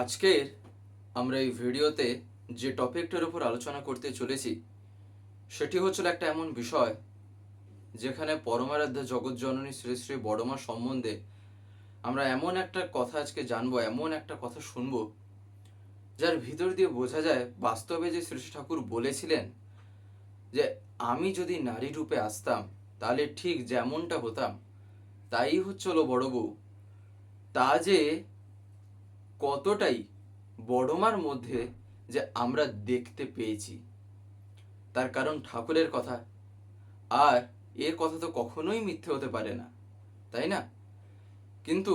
আজকের আমরা এই ভিডিওতে যে টপিকটার উপর আলোচনা করতে চলেছি, সেটি হচ্ছিল একটা এমন বিষয় যেখানে পরমারাধ্য জগৎজননী শ্রী শ্রী বড়মা সম্বন্ধে আমরা এমন একটা কথা আজকে জানব, এমন একটা কথা শুনব, যার ভিতর দিয়ে বোঝা যায় বাস্তবে যে শ্রী ঠাকুর বলেছিলেন যে আমি যদি নারী রূপে আসতাম, তাহলে ঠিক যেমনটা হতাম, তাই হচ্ছিল বড় বউ তা যে কতটাই বড়মার মধ্যে যে আমরা দেখতে পেয়েছি। তার কারণ ঠাকুরের কথা। আর এর কথা তো কখনোই মিথ্যে হতে পারে না, তাই না? কিন্তু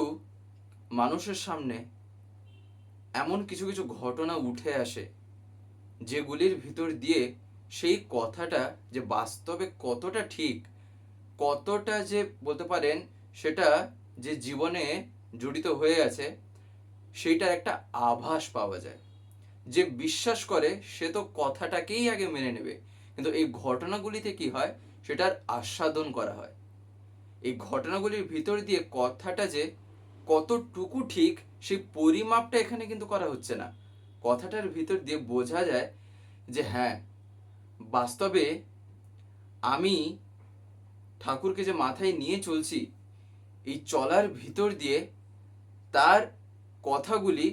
মানুষের সামনে এমন কিছু কিছু ঘটনা উঠে আসে, যেগুলির ভিতর দিয়ে সেই কথাটা যে বাস্তবে কতটা ঠিক, কতটা যে বলতে পারেন সেটা যে জীবনে জড়িত হয়ে আছে সেইটার একটা আভাস পাওয়া যায়। যে বিশ্বাস করে, সে তো কথাটাকেই আগে মেনে নেবে। কিন্তু এই ঘটনাগুলিতে কি হয়? সেটার আস্বাদন করা হয়। এই ঘটনাগুলির ভিতর দিয়ে কথাটা যে কতটুকু ঠিক, সেই পরিমাপটা এখানে কিন্তু করা হচ্ছে না। কথাটার ভিতর দিয়ে বোঝা যায় যে হ্যাঁ বাস্তবে আমি ঠাকুরকে যে মাথায় নিয়ে চলছি, এই চলার ভিতর দিয়ে তার কথাগুলি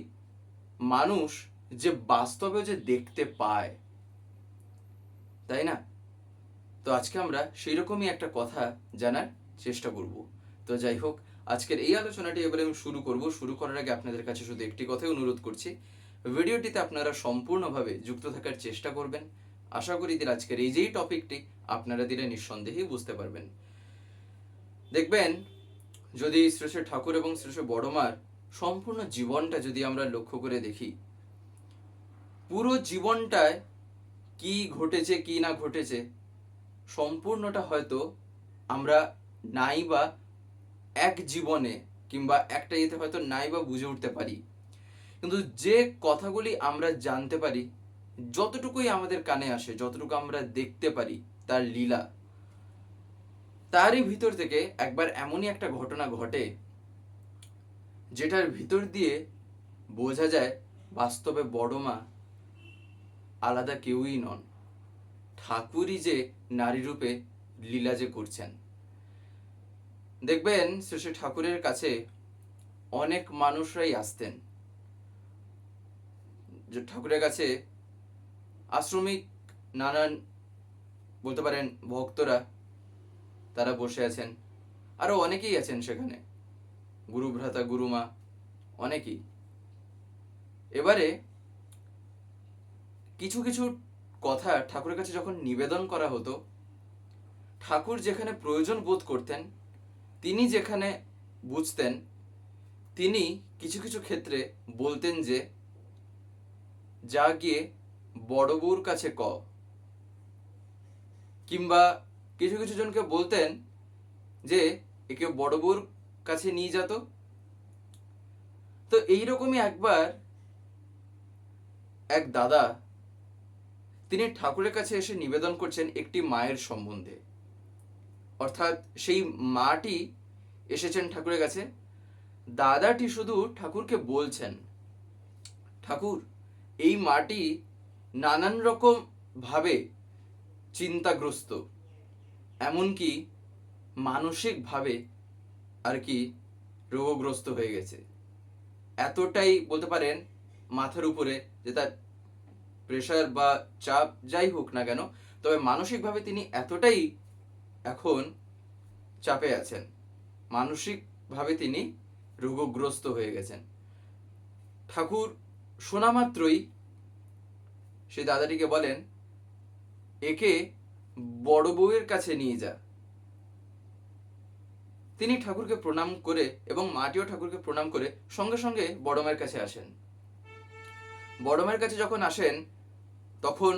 মানুষ যে বাস্তবে যে দেখতে পায়, তাই না? তো আজকে আমরা সেই রকমই একটা কথা জানার চেষ্টা করব। তো যাই হোক, আজকের এই আলোচনাটি এবারে আমি শুরু করব। শুরু করার আগে আপনাদের কাছে শুধু একটি কথাই অনুরোধ করছি। ভিডিওটিতে আপনারা সম্পূর্ণভাবে যুক্ত থাকার চেষ্টা করবেন। আশা করি দিন আজকের এই যেই টপিকটি আপনারা দিলে নিঃসন্দেহেই বুঝতে পারবেন। দেখবেন, যদি শ্রী ঠাকুর এবং শ্রী বড়মার সম্পূর্ণ জীবনটা যদি আমরা লক্ষ্য করে দেখি, পুরো জীবনটায় কি ঘটেছে, কি না ঘটেছে, সম্পূর্ণটা হয়তো আমরা নাই বা এক জীবনে কিংবা একটা ইয়েতে হয়তো নাই বা বুঝে উঠতে পারি। কিন্তু যে কথাগুলি আমরা জানতে পারি, যতটুকুই আমাদের কানে আসে, যতটুকু আমরা দেখতে পারি তার লীলা, তারই ভিতর থেকে একবার এমনই একটা ঘটনা ঘটে যেটার ভিতর দিয়ে বোঝা যায় বাস্তবে বড় মা আলাদা কেউই নন। ঠাকুরই যে নারী রূপে লীলা যে করছেন। দেখবেন শ্রী ঠাকুরের কাছে অনেক মানুষরাই আসতেন। ঠাকুরের কাছে আশ্রমিক নানান বলতে পারেন ভক্তরা তারা বসে আছেন। আরও অনেকেই আছেন সেখানে। গুরু ভ্রাতা গুরুমা অনেকেই। এবারে কিছু কিছু কথা ঠাকুরের কাছে যখন নিবেদন করা হতো, ঠাকুর যেখানে প্রয়োজন বোধ করতেন, তিনি যেখানে বুঝতেন, তিনি কিছু কিছু ক্ষেত্রে বলতেন যে, যা গিয়ে বড় বউর কাছে ক। কিংবা কিছু কিছু জনকে বলতেন যে, একে বড় বউর কাছে নিয়ে যেত তো এইরকমই একবার এক দাদা, তিনি ঠাকুরের কাছে এসে নিবেদন করছেন একটি মায়ের সম্বন্ধে। অর্থাৎ সেই মাটি এসেছেন ঠাকুরের কাছে। দাদাটি শুধু ঠাকুরকে বলছেন, ঠাকুর, এই মাটি নানান রকম ভাবে চিন্তাগ্রস্ত, এমনকি মানসিকভাবে আর কি রোগগ্রস্ত হয়ে গেছে। এতটাই বলতে পারেন মাথার উপরে যে তার প্রেশার বা চাপ যাই হোক না কেন, তবে মানসিকভাবে তিনি এতটাই এখন চাপে আছেন। মানসিকভাবে তিনি রোগগ্রস্ত হয়ে গেছেন। ঠাকুর শোনা মাত্রই সেই দাদাটিকে বলেন, একে বড় বউয়ের কাছে নিয়ে যা। তিনি ঠাকুরকে প্রণাম করে এবং মাটিও ঠাকুরকে প্রণাম করে সঙ্গে সঙ্গে বড় মায়ের কাছে আসেন বড় মায়ের কাছে যখন আসেন, তখন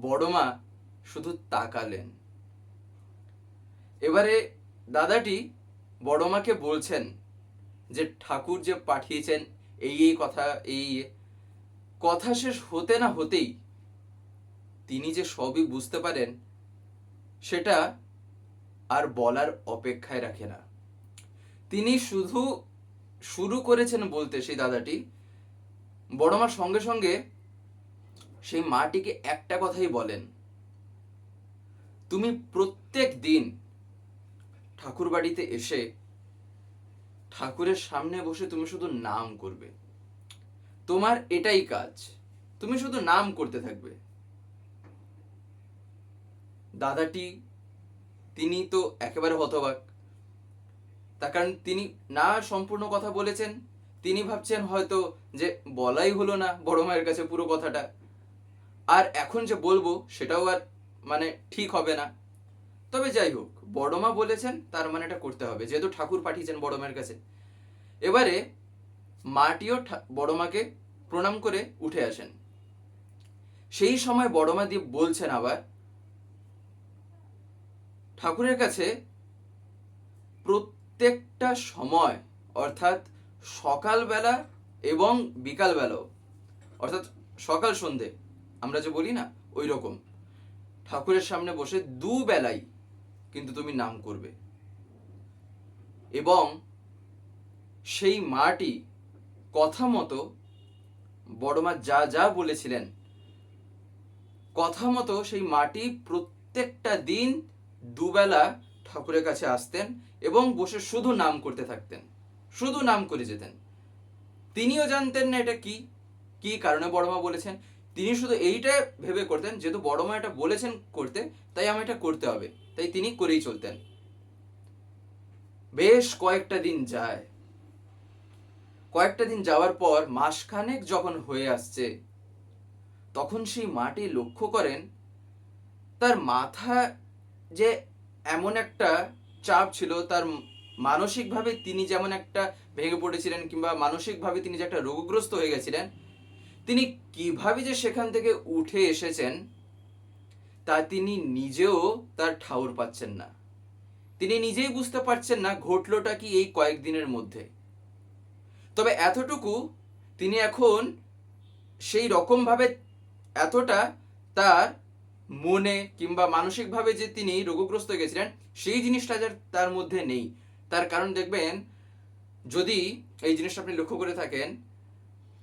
বড় মা শুধু তাকালেন এবারে দাদাটি বড় মাকে বলছেন যে, ঠাকুর যে পাঠিয়েছেন, এই এই কথা এই। কথা শেষ হতে না হতেই তিনি যে সবই বুঝতে পারেন, সেটা আর বলার অপেক্ষায় রাখে না। তিনি শুধু শুরু করেছেন বলতে সেই দাদাটি। বড় মা সঙ্গে সঙ্গে সেই মাটিকে একটা কথাই বলেন, তুমি প্রত্যেক দিন ঠাকুর বাড়িতে এসে ঠাকুরের সামনে বসে তুমি শুধু নাম করবে। তোমার এটাই কাজ, তুমি শুধু নাম করতে থাকবে। দাদাটি তিনি তো একেবারে হতবাক। তার কারণ তিনি না সম্পূর্ণ কথা বলেছেন, তিনি ভাবছেন হয়তো যে বলাই হলো না বড় মায়ের কাছে পুরো কথাটা। আর এখন যে বলব সেটাও আর মানে ঠিক হবে না। তবে যাই হোক, বড় মা বলেছেন তার মানে এটা করতে হবে, যেহেতু ঠাকুর পাঠিয়েছেন বড় মায়ের কাছে। এবারে মাটিও ঠা- বড় মাকে প্রণাম করে উঠে আসেন। সেই সময় বড় মা দিয়ে বলছেন আবার ঠাকুরের কাছে প্রত্যেকটা সময়, অর্থাৎ সকালবেলা এবং বিকালবেলাও, অর্থাৎ সকাল সন্ধে, আমরা যে বলি না, ওই রকম। ঠাকুরের সামনে বসে দুবেলাই কিন্তু তুমি নাম করবে। এবং সেই মাটি কথা মতো বড়মা যা যা বলেছিলেন, কথা মতো সেই মাটি প্রত্যেকটা দিন দুবেলা ঠাকুরের কাছে আসতেন এবং বসে শুধু নাম করতে থাকতেন, শুধু নাম করে যেতেন। তিনিও জানতেন না এটা কি কি কারণে বড়মা বলেছেন। তিনি শুধু এইটা ভেবে করতেন, যেহেতু বড়মা এটা বলেছেন করতে, তাই আমি এটা করতে হবে, তাই তিনি করেই চলতেন। বেশ কয়েকটা দিন যায়। কয়েকটা দিন যাওয়ার পর মাসখানেক যখন হয়ে আসছে, তখন সেই মাটি লক্ষ্য করেন, তার মাথা যে এমন একটা চাপ ছিল, তার মানসিকভাবে তিনি যেমন একটা ভেঙে পড়েছিলেন কিংবা মানসিকভাবে তিনি যে একটা রোগগ্রস্ত হয়ে গেছিলেন, তিনি কীভাবে যে সেখান থেকে উঠে এসেছেন, তা তিনি নিজেও তার ঠাউর পাচ্ছেন না। তিনি নিজেই বুঝতে পারছেন না ঘটলোটা কি এই কয়েকদিনের মধ্যে। তবে এতটুকু তিনি এখন সেই রকমভাবে এতটা তার মনে কিংবা মানসিকভাবে যে তিনি রোগগ্রস্ত গেছিলেন, সেই জিনিসটা যার তার মধ্যে নেই। তার কারণ দেখবেন, যদি এই জিনিসটা আপনি লক্ষ্য করে থাকেন,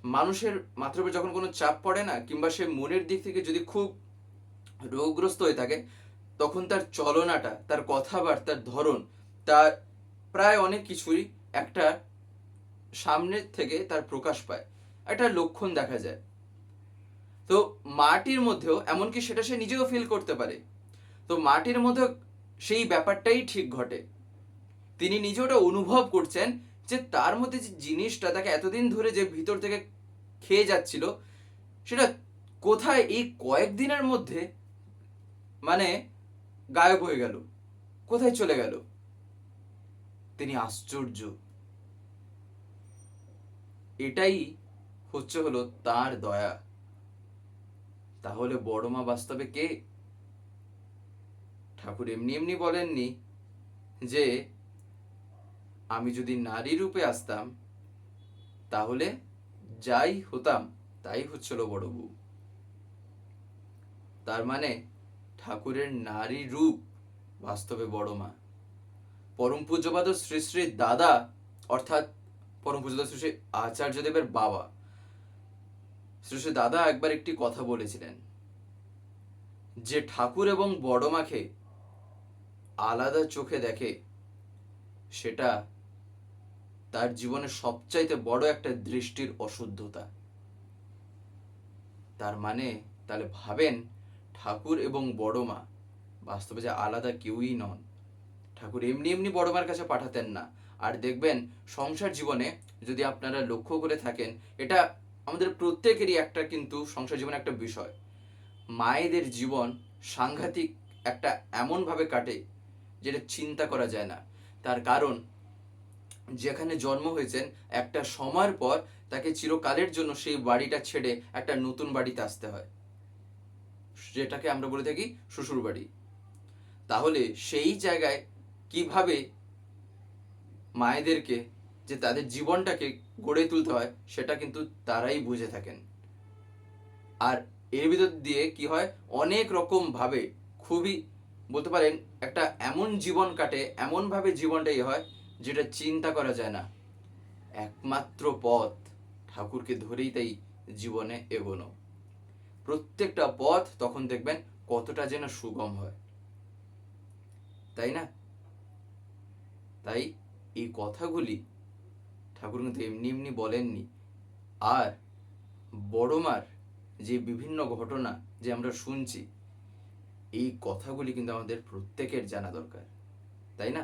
মানুষের মাথার উপর যখন কোনো চাপ পড়ে না, কিংবা সে মনের দিক থেকে যদি খুব রোগগ্রস্ত হয়ে থাকে, তখন তার চলনাটা, তার কথাবার্তার ধরন, তার প্রায় অনেক কিছুই একটা সামনের থেকে তার প্রকাশ পায়। একটা লক্ষণ দেখা যায়। তো মাটির মধ্যেও এমনকি সেটা সে নিজেও ফিল করতে পারে। তো মাটির মধ্যে সেই ব্যাপারটাই ঠিক ঘটে। তিনি নিজে ওটা অনুভব করছেন যে তার মধ্যে যে জিনিসটা তাকে এতদিন ধরে যে ভিতর থেকে খেয়ে যাচ্ছিল, সেটা কোথায় এই কয়েকদিনের মধ্যে মানে গায়ব হয়ে গেল, কোথায় চলে গেল? তিনি আশ্চর্য। এটাই হচ্ছে হলো তার দয়া। তাহলে বড় মা বাস্তবে কে? ঠাকুর এমনি এমনি বলেননি যে, আমি যদি নারী রূপে আসতাম, তাহলে যাই হতাম, তাই হচ্ছিল বড় বউ। তার মানে ঠাকুরের নারী রূপ বাস্তবে বড় মা। পরম পূজ্যপাদ শ্রী শ্রী দাদা, অর্থাৎ পরম পূজ্যপাদ শ্রী শ্রী আচার্যদেবের বাবা শ্রী দাদা একবার একটি কথা বলেছিলেন। যে ঠাকুর এবং বড় মাকে আলাদা চোখে দেখে, সেটা তার জীবনের সবচাইতে বড় একটা দৃষ্টির অশুদ্ধতা। তার মানে তাহলে ভাবেন, ঠাকুর এবং বড় মা বাস্তবে যে আলাদা কেউই নন। ঠাকুর এমনি এমনি বড় মার কাছে পাঠাতেন না। আর দেখবেন, সংসার জীবনে যদি আপনারা লক্ষ্য করে থাকেন, এটা আমাদের প্রত্যেকেরই একটা কিন্তু সংসার জীবনে একটা বিষয়। মায়েদের জীবন সাংঘাতিক একটা এমনভাবে কাটে যেটা চিন্তা করা যায় না। তার কারণ, যেখানে জন্ম হয়েছেন, একটা সময়ের পর তাকে চিরকালের জন্য সেই বাড়িটা ছেড়ে একটা নতুন বাড়িতে আসতে হয়। যেটাকে আমরা বলে থাকি শ্বশুর বাড়ি। তাহলে সেই জায়গায় কীভাবে মায়েদেরকে যে তাদের জীবনটাকে গড়ে তুলতে হয়, সেটা কিন্তু তারাই বুঝে থাকেন। আর এর ভিতর দিয়ে কি হয়? অনেক রকম ভাবে খুবই বলতে পারেন একটা এমন জীবন কাটে, এমনভাবে জীবনটাই হয় যেটা চিন্তা করা যায় না। একমাত্র পথ ঠাকুরকে ধরেই তাই জীবনে এগোনো। প্রত্যেকটা পথ তখন দেখবেন কতটা যেন সুগম হয়। তাই না? তাই এই কথাগুলি ঠাকুর কিন্তু এমনি এমনি বলেননি। আর বড়মার যে বিভিন্ন ঘটনা যে আমরা শুনছি, এই কথাগুলি কিন্তু আমাদের প্রত্যেকের জানা দরকার, তাই না?